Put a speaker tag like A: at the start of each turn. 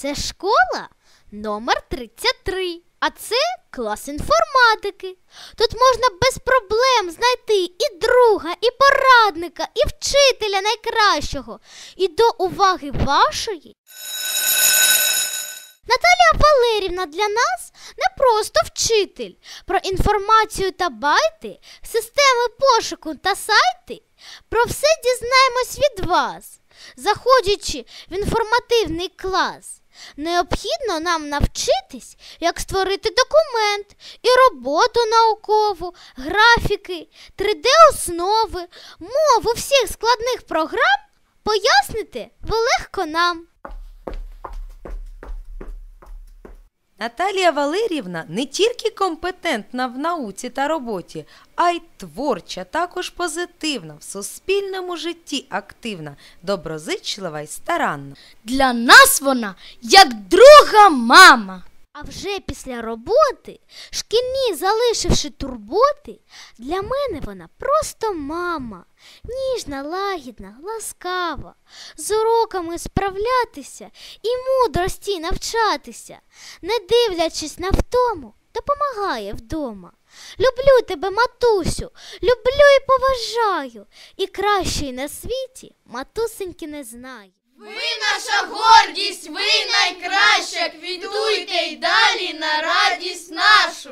A: Це школа номер 33. А це клас інформатики. Тут можна без проблем знайти і друга, і порадника, і вчителя найкращого. І до уваги вашої. Наталія Валерівна для нас не просто вчитель. Про інформацію та байти, системи пошуку та сайти. Про все дізнаємось від вас, заходячи в інформативний клас. Необхідно нам навчитись, як створити документ і роботу наукову, графіки, 3D-основи, мову всіх складних програм пояснити легко нам.
B: Наталія Валерівна не тільки компетентна в науці та роботі, а й творча, також позитивна, в суспільному житті активна, доброзичлива й старанна.
C: Для нас вона як друга мама.
A: А вже після роботи, шкільні залишивши турботи, для мене вона просто мама, ніжна, лагідна, ласкава, з уроками справлятися і мудрості навчатися, не дивлячись на втому, допомагає вдома. Люблю тебе, матусю, люблю і поважаю, і кращої на світі матусеньки не знаю.
D: Ви наша й далі на.